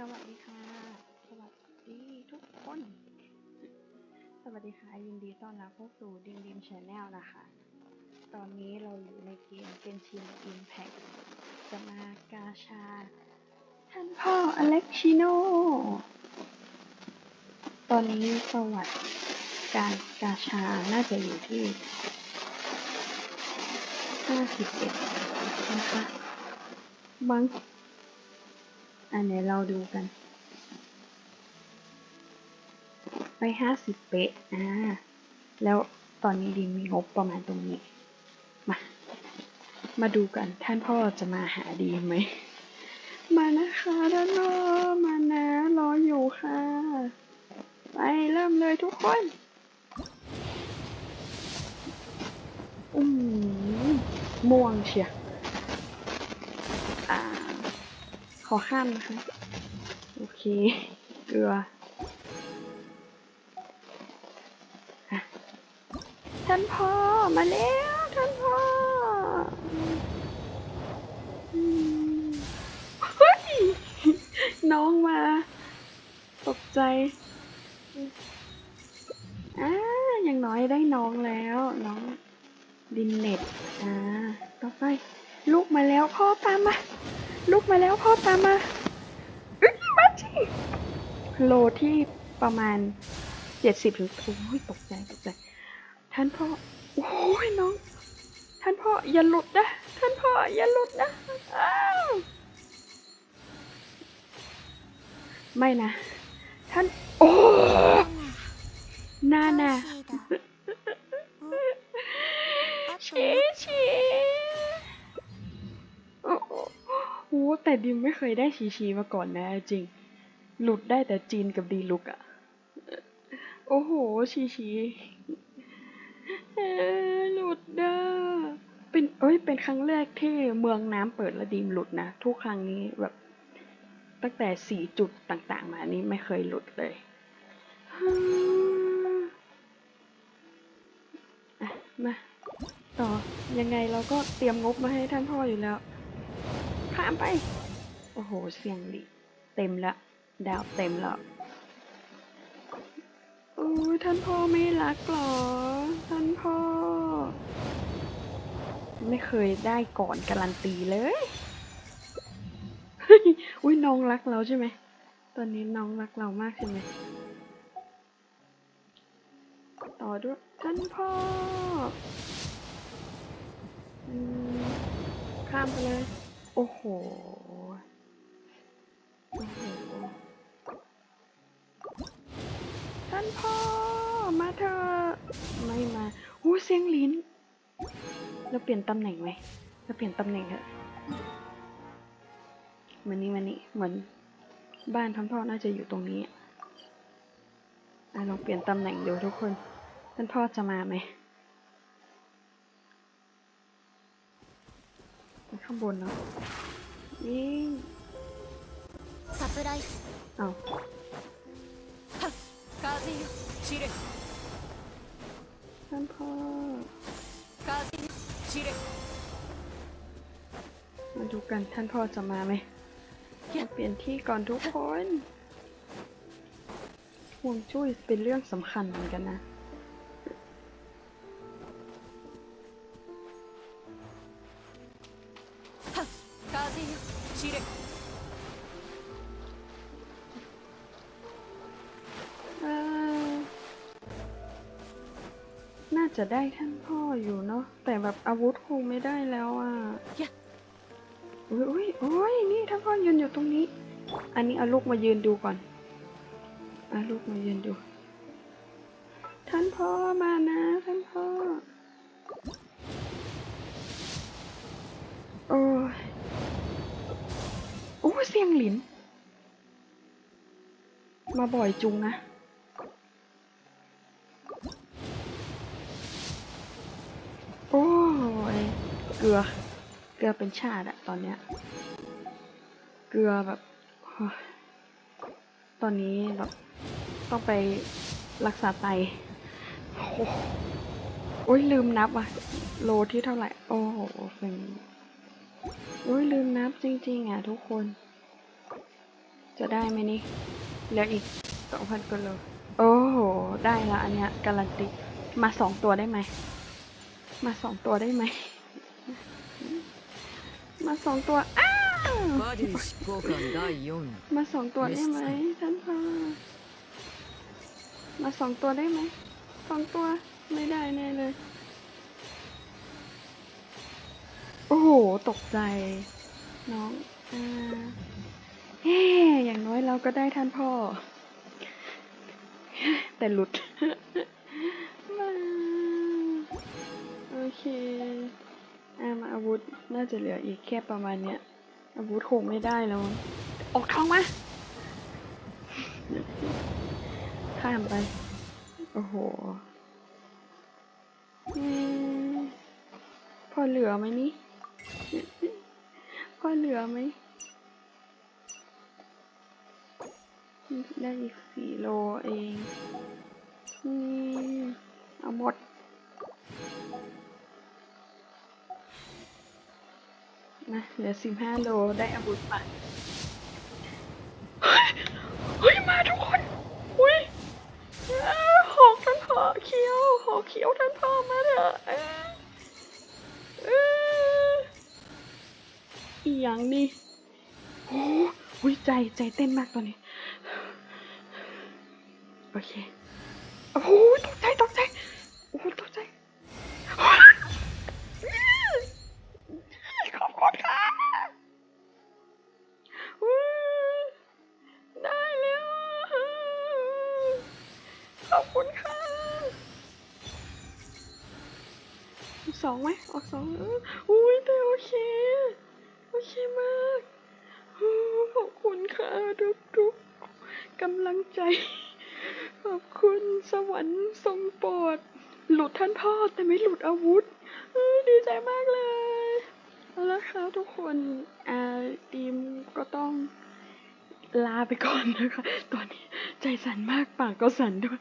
สวัสดีค่ะ สวัสดีทุกคน สวัสดีค่ะ ยินดีต้อนรับเข้าสู่ดิมดิมชาแนลนะคะ ตอนนี้เราอยู่ในเกมเป็นชินอิมแพคจะมากาชา ท่านพ่ออเล็กชิโน ตอนนี้ประวัติการกาชา น่าจะอยู่ที่ 51 นะคะบัง อันนี้เราดูกัน ไปห้าสิบเป๊ะ อ่า แล้วตอนนี้ดิมมีงบประมาณตรงนี้ มา มาดูกัน ท่านพ่อจะมาหาดีไหม มานะคะท่านพ่อมานะ รออยู่ค่ะ ไปเริ่มเลยทุกคนอืมม่วงเชียอ่า ขอข้ามนะคะ โอเค เกลือท่านพ่อ มาแล้วท่านพ่อเฮ้ยน้องมา ตกใจอ่าอย่างน้อยได้น้องแล้ว น้องดินเน็ตอ่าต่อไป ลูกมาแล้วพ่อตามมา ลูกมาแล้วพ่อตามมาเอ้ยมาจริงโลที่ประมาณเจ็ดสิบถึงโอ้ยตกใจตกใจ ท่านพ่อ โอ้ยน้อง ท่านพ่ออย่าหลุดนะ ท่านพ่ออย่าหลุดนะ อ้าว ไม่นะ ท่าน โอ้นาน่ะชีชี แต่ดิมไม่เคยได้ชีชีมาก่อนนะจริง หลุดได้แต่จีนกับดีลุกอะโอ้โห ชีชีหลุดเด้อเป็นเอ้ยเป็นครั้งแรกที่เมืองน้ำเปิดแล้วดีมหลุดนะ ทุกครั้งนี้แบบตั้งแต่สี่จุดต่างๆ มานี้ไม่เคยหลุดเลยอะมาต่อยังไงเราก็เตรียมงบมาให้ท่านพ่ออยู่แล้วามไป โอ้โห เสียงดีเต็มละ ดาวเต็มแล้วโอ้ยท่านพ่อไม่รักหรอ ท่านพ่อ ไม่เคยได้ก่อนการันตีเลยเฮ้ยอุ้ยน้องรักเราใช่ไหม ตอนนี้น้องรักเรามากใช่ไหม ต่อด้วยท่านพ่ออืมข้ามไปเลย โอ้โห โอ้โห ท่านพ่อ มาเถอะไม่มาอู้เสียงลิ้น เราเปลี่ยนตำแหน่งไหมเราเปลี่ยนตำแหน่งเถอะมันนี่มันนี่เหมือนบ้านท่านพ่อน่าจะอยู่ตรงนี้อะลองเปลี่ยนตำแหน่งดูทุกคน ท่านพ่อจะมาไหมไป ข้างบนเนาะนี่ サプライズ เอา 風よ散れ ท่านพ่อ 風よ散れ มาดูกันท่านพ่อจะมาไหมมาเปลี่ยนที่ก่อนทุกคนห่วงจุ้ยเป็นเรื่องสำคัญเหมือนกันนะ น่าจะได้ท่านพ่ออยู่เนาะแต่แบบอาวุธคงไม่ได้แล้วอะยะอุ้ยอุ้ยโอ้ยนี่ท่านพ่อยืนอยู่ตรงนี้ อันนี้เอาลูกมายืนดูก่อนเอาลูกมายืนดู ท่านพ่อมานะท่านพ่อโอ้ยโอ้ยเสียงหลิน มาบ่อยจุงนะ ลือ เกลือเป็นชาติอะตอนเนี้ย เกลือแบบ ตอนนี้แบบต้องไปรักษาไต โอ้ยลืมนับอะโลที่เท่าไหร่ โอ้โหเป็นโอ้ยลืมนับจริงๆอะทุกคน จะได้ไหมนี่เหลืออีกสองพันกว่าโล โอ้โห ได้ละอันเนี้ยการันตี มาสองตัวได้ไหม มาสองตัวได้ไหม มาสองตัว อ้าวมาสองตัวได้ไหมท่านพ่อมาสองตัวได้ไหมสองตัวไม่ได้แน่เลย โอ้โห ตกใจ น้องอ่าเฮ้อย่างน้อยเราก็ได้ท่านพ่อ แต่หลุด มา โอเค มาอาวุธน่าจะเหลืออีกแค่ประมาณเนี้ย อาวุธคงไม่ได้แล้วมั้งออกท้องมาข้ามไป โอ้โหพอเหลือไหมนี่ พอเหลือไหม ได้อีกสี่โลเองอืมเอาหมด นะเหลือสิบห้าโลได้อาวุธไปเฮ้ยเฮ้ย มาทุกคน อุ้ยหอกท่านพ่อเขียวหอกเขียวท่านพ่อมาเถอะเอ้ยเอ้ยอีหยังนี่โอ้อุ้ยใจใจเต้นมากตอนนี้ โอเค โอ้โหตกใจตกใจ ขอบคุณค่ะสองไหมออกสองอุ้ยแต่โอเค โอเคมากขอบคุณค่ะทุกทุกๆกำลังใจ ขอบคุณสวรรค์ทรงโปรด หลุดท่านพ่อแต่ไม่หลุดอาวุธดีใจมากเลยเอาละค่ะทุกคนอ่าทีมก็ต้องลาไปก่อนนะคะ ตอนนี้ใจสั่นมากปากก็สั่นด้วย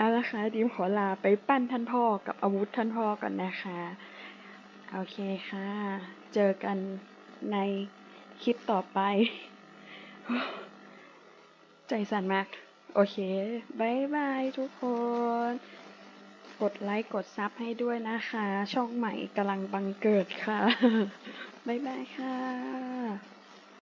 เอาละค่ะทีมขอลาไปปั้นท่านพ่อกับอาวุธท่านพ่อก่อนนะคะ โอเคค่ะ เจอกันในคลิปต่อไป ใจสั่นมาก โอเคบายบายทุกคน กดไลค์กดซับให้ด้วยนะคะ ช่องใหม่กำลังบังเกิดค่ะบายบายค่ะ